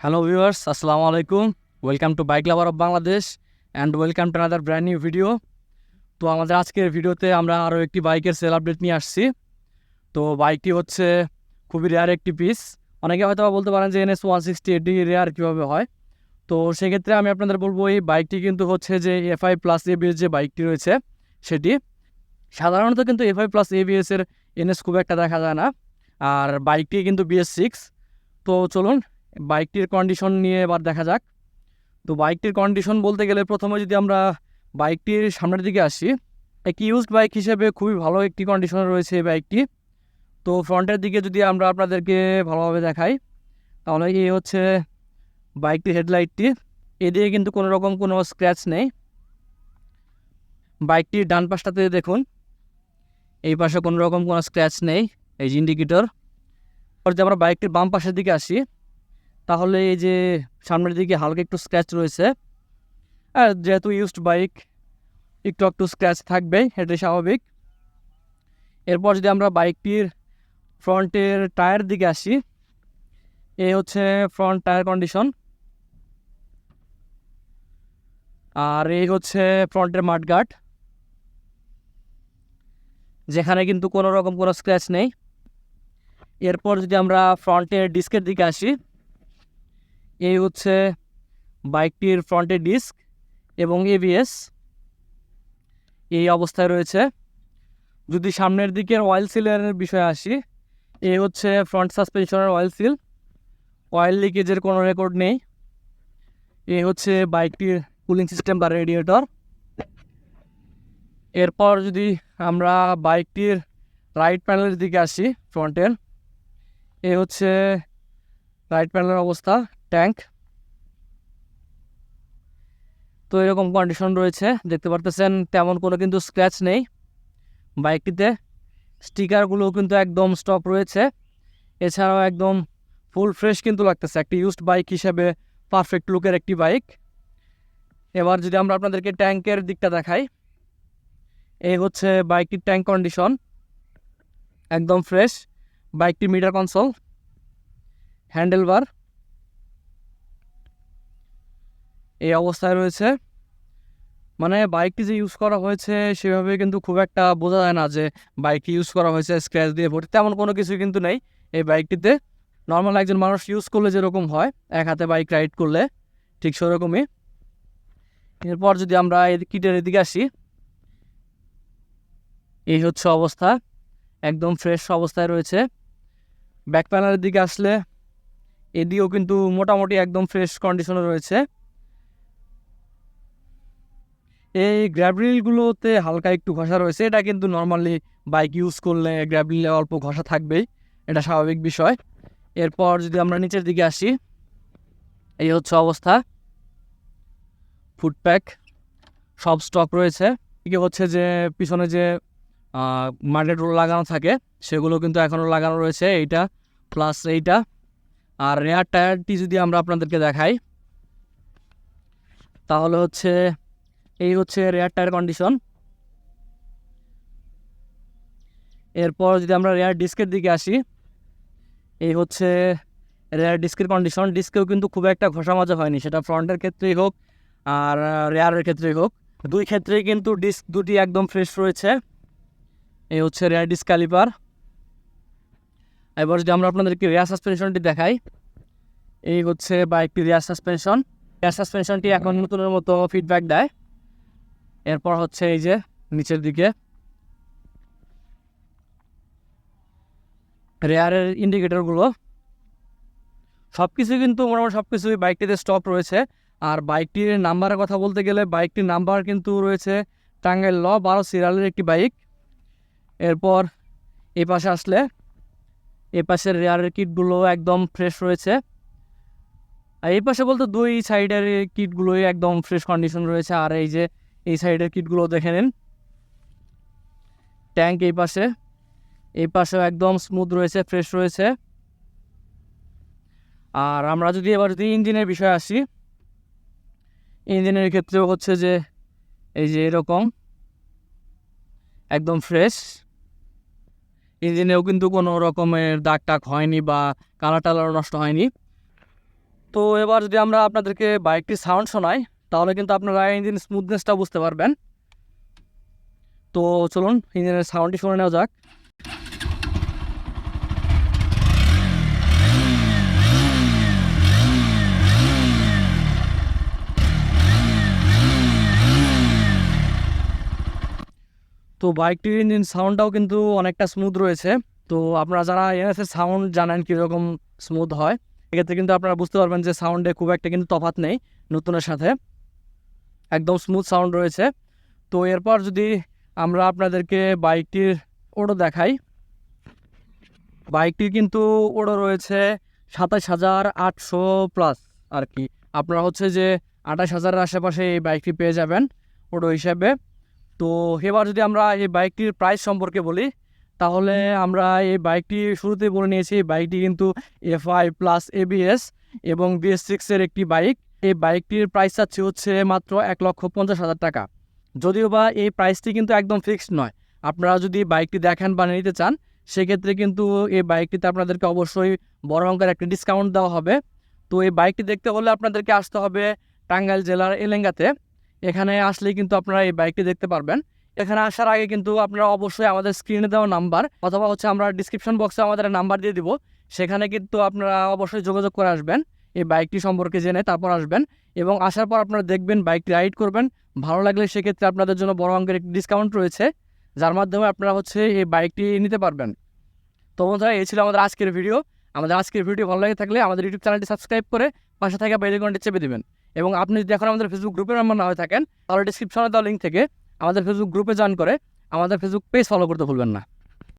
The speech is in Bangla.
হ্যালো ভিউয়ার্স আসসালামু আলাইকুম welcome to bike lover of Bangladesh and welcome to another brand new video তো আমাদের আজকের ভিডিওতে আমরা আরও একটি বাইকের সেল আপডেট নিয়ে আসছি। তো বাইকটি হচ্ছে খুবই রেয়ার একটি পিস অনেকে হয়তো বলতে পারেন যে এনএস ওয়ান সিক্সটি এটি রেয়ার কীভাবে হয়। তো সেক্ষেত্রে আমি আপনাদের বলব, এই বাইকটি কিন্তু হচ্ছে যে এফআই প্লাস এবিএস যে বাইকটি রয়েছে সেটি। সাধারণত কিন্তু এফআই প্লাস এবিএসের এনএস খুব একটা দেখা যায় না। আর বাইকটি কিন্তু বিএস সিক্স তো চলুন বাইকটির কন্ডিশন নিয়ে এবার দেখা যাক। তো বাইকটির কন্ডিশন বলতে গেলে প্রথমে যদি আমরা বাইকটির সামনের দিকে আসি, একটি ইউজড বাইক হিসেবে খুবই ভালো একটি কন্ডিশনে রয়েছে এই বাইকটি। তো ফ্রন্টের দিকে যদি আমরা আপনাদেরকে ভালোভাবে দেখাই, তাহলে এই হচ্ছে বাইকটির হেডলাইটটি। এদিকে কিন্তু কোনো রকম কোনো স্ক্র্যাচ নেই। বাইকটির ডান পাশটাতে দেখুন, এই পাশে কোনো রকম কোনো স্ক্র্যাচ নেই, এই যে ইন্ডিকেটর যদি আমরা বাইকটির বাম পাশের দিকে আসি তাহলে এই যে সামনের দিকে হালকা একটু স্ক্র্যাচ রয়েছে। আর যেহেতু ইউজড বাইক একটু একটু স্ক্র্যাচ থাকবেই, এটাই স্বাভাবিক। এরপর যদি আমরা বাইকটির ফ্রন্টের টায়ার দিকে আসি, এ হচ্ছে ফ্রন্ট টায়ার কন্ডিশন আর এই হচ্ছে ফ্রন্টের মাঠগার্ড যেখানে কিন্তু কোনো রকম কোনো স্ক্র্যাচ নেই। এরপর যদি আমরা ফ্রন্টের ডিস্কের দিকে আসি এই হচ্ছে বাইকটির ফ্রন্টের ডিস্ক এবং এবিএস এই অবস্থায় রয়েছে। যদি সামনের দিকের অয়েল সিলের বিষয়ে আসি, এই হচ্ছে ফ্রন্ট সাসপেনশনের অয়েল সিল অয়েল লিকেজের কোনো রেকর্ড নেই। এই হচ্ছে বাইকটির কুলিং সিস্টেম বা রেডিয়েটর এরপর যদি আমরা বাইকটির রাইট প্যানেলের দিকে আসি ফ্রন্টের এই হচ্ছে রাইট প্যানেলের অবস্থা। ট্যাঙ্ক। তো এরকম কন্ডিশন রয়েছে, দেখতে পারতেছেন তেমন কোনো কিন্তু স্ক্র্যাচ নেই। বাইকটিতে স্টিকারগুলো কিন্তু একদম স্টপ রয়েছে। এছাড়াও একদম ফুল ফ্রেশ কিন্তু লাগতেছে, একটি ইউজড বাইক হিসেবে পারফেক্ট লুকের একটি বাইক এবার যদি আমরা আপনাদেরকে ট্যাঙ্কের দিকটা দেখাই, এই হচ্ছে বাইকটির ট্যাঙ্ক কন্ডিশন একদম ফ্রেশ বাইকটি মিটার কনসোল হ্যান্ডেলবার এই অবস্থায় রয়েছে। মানে বাইকটি যে ইউজ করা হয়েছে, সেভাবে কিন্তু খুব একটা বোঝা যায় না যে বাইকটি ইউজ করা হয়েছে স্ক্র্যাচ দিয়ে ভর্তি। তেমন কোনো কিছু কিন্তু নেই এই বাইকটিতে নর্মাল একজন মানুষ ইউজ করলে যেরকম হয়, এক হাতে বাইক রাইড করলে ঠিক সেরকমই। এরপর যদি আমরা এই কিটের এদিকে আসি, এই হচ্ছে অবস্থা। একদম ফ্রেশ অবস্থায় রয়েছে। ব্যাক প্যানেলের দিকে আসলে এদিকেও কিন্তু মোটামুটি একদম ফ্রেশ কন্ডিশনে রয়েছে। এই গ্র্যাবরিলগুলোতে হালকা একটু ঘষা রয়েছে। এটা কিন্তু নর্মালি বাইক ইউজ করলে গ্র্যাবরিলে অল্প ঘষা থাকবেই। এটা স্বাভাবিক বিষয়। এরপর যদি আমরা নিচের দিকে আসি, এই হচ্ছে অবস্থা। ফুটপ্যাক সব স্টক রয়েছে। এদিকে হচ্ছে যে পিছনে যে মার্কেট রোল লাগানো থাকে, সেগুলো কিন্তু এখনও লাগানো রয়েছে। এইটা প্লাস এইটা। আর রেয়ার টায়ারটি যদি আমরা আপনাদেরকে দেখাই, তাহলে হচ্ছে এই হচ্ছে রেয়ার টায়ার কন্ডিশন এরপর যদি আমরা রেয়ার ডিস্কের দিকে আসি, এই হচ্ছে রেয়ার ডিস্কের কন্ডিশন ডিস্কেও কিন্তু খুব একটা ঘষা মাজা হয়নি, সেটা ফ্রন্টের ক্ষেত্রেই হোক আর রেয়ারের ক্ষেত্রেই হোক। দুই ক্ষেত্রেই কিন্তু ডিস্ক দুটি একদম ফ্রেশ রয়েছে। এই হচ্ছে রেয়ার ডিস্ক ক্যালিপার এবার যদি আমরা আপনাদেরকে রেয়ার সাসপেনশনটি দেখাই, এই হচ্ছে বাইকটি রেয়ার সাসপেনশন রেয়ার সাসপেনশনটি এখন নতুনের মতো ফিডব্যাক দেয়। এরপর হচ্ছে এই যে নিচের দিকে। রেয়ারের ইন্ডিকেটরগুলো সব কিছু কিন্তু মোটামুটি সব কিছুই বাইকটিতে স্টপ রয়েছে। আর বাইকটির নাম্বারের কথা বলতে গেলে বাইকটির নাম্বার কিন্তু রয়েছে টাঙ্গাইল ল বারো সিরিয়ালের একটি বাইক এরপর এই পাশে আসলে এই পাশের রেয়ারের কিটগুলো একদম ফ্রেশ রয়েছে। আর এই পাশে বলতে দুই সাইডের কিটগুলোই একদম ফ্রেশ কন্ডিশন রয়েছে। আর এই যে এই সাইডের কিটগুলো দেখে নিন। ট্যাঙ্ক এই পাশে। এই পাশেও একদম স্মুথ রয়েছে ফ্রেশ রয়েছে। আর আমরা যদি এবার যদি ইঞ্জিনের বিষয়ে আসি, ইঞ্জিনের ক্ষেত্রেও হচ্ছে যে এই যে এরকম, একদম ফ্রেশ ইঞ্জিনেও কিন্তু কোনো রকমের দাগ টাগ হয়নি বা কালার টালার নষ্ট হয়নি। তো এবার যদি আমরা আপনাদেরকে বাইকটির সাউন্ড শোনাই তাহলে কিন্তু আপনারা ইঞ্জিন স্মুথনেসটা বুঝতে পারবেন। তো চলুন, ইঞ্জিনের সাউন্ডটি শুনে নেওয়া যাক। তো বাইকটির ইঞ্জিন সাউন্ডটাও কিন্তু অনেকটা স্মুথ রয়েছে। তো আপনারা যারা এনএসের সাউন্ড জানেন কীরকম স্মুথ হয়, এক্ষেত্রে কিন্তু আপনারা বুঝতে পারবেন যে সাউন্ডে খুব একটা কিন্তু তফাৎ নেই নতুনের সাথে। একদম স্মুথ সাউন্ড রয়েছে। তো এরপর যদি আমরা আপনাদেরকে বাইকটির ওডো দেখাই। বাইকটির কিন্তু ওডো রয়েছে সাতাশ হাজার আটশো প্লাস আর কি। আপনারা হচ্ছে যে আঠাশ হাজারের আশেপাশে এই বাইকটি পেয়ে যাবেন ওডো হিসাবে। তো এবার যদি আমরা এই বাইকটির প্রাইস সম্পর্কে বলি, তাহলে আমরা এই বাইকটি শুরুতে বলে নিয়েছি বাইকটি কিন্তু F I plus A B S এবং বিএস সিক্সের একটি বাইক এই বাইকটির প্রাইস চাচ্ছে হচ্ছে মাত্র এক লক্ষ পঞ্চাশ হাজার টাকা। যদিও বা এই প্রাইসটি কিন্তু একদম ফিক্সড নয়। আপনারা যদি বাইকটি দেখেন বা নিতে চান, সেক্ষেত্রে কিন্তু এই বাইকটিতে আপনাদেরকে অবশ্যই বড় অঙ্কের একটি ডিসকাউন্ট দেওয়া হবে। তো এই বাইকটি দেখতে হলে আপনাদেরকে আসতে হবে টাঙ্গাইল জেলার এলেঙ্গাতে। এখানে আসলেই কিন্তু আপনারা এই বাইকটি দেখতে পারবেন। এখানে আসার আগে কিন্তু আপনারা অবশ্যই আমাদের স্ক্রিনে দেওয়া নাম্বার অথবা হচ্ছে আমরা ডিসক্রিপশন বক্সে আমাদের নাম্বার দিয়ে দিব। সেখানে কিন্তু আপনারা অবশ্যই যোগাযোগ করে আসবেন। এই বাইকটি সম্পর্কে জেনে তারপর আসবেন এবং আসার পর আপনারা দেখবেন বাইকটি রাইড করবেন। ভালো লাগলে সেক্ষেত্রে আপনাদের জন্য বড় অঙ্কের একটি ডিসকাউন্ট রয়েছে, যার মাধ্যমে আপনারা হচ্ছে এই বাইকটি নিতে পারবেন। তো বন্ধুরা, এই ছিল আমাদের আজকের ভিডিও আমাদের আজকের ভিডিও ভালো লাগে থাকলে আমাদের ইউটিউব চ্যানেলটি সাবস্ক্রাইব করে পাশে থাকা বেল আইকনটি চেপে দেবেন। এবং আপনি যদি এখন আমাদের ফেসবুক গ্রুপের মেম্বার না হয়ে থাকেন, তাহলে ডিসক্রিপশনে দেওয়া লিঙ্ক থেকে আমাদের ফেসবুক গ্রুপে জয়েন করে আমাদের ফেসবুক পেজ ফলো করতে ভুলবেন না।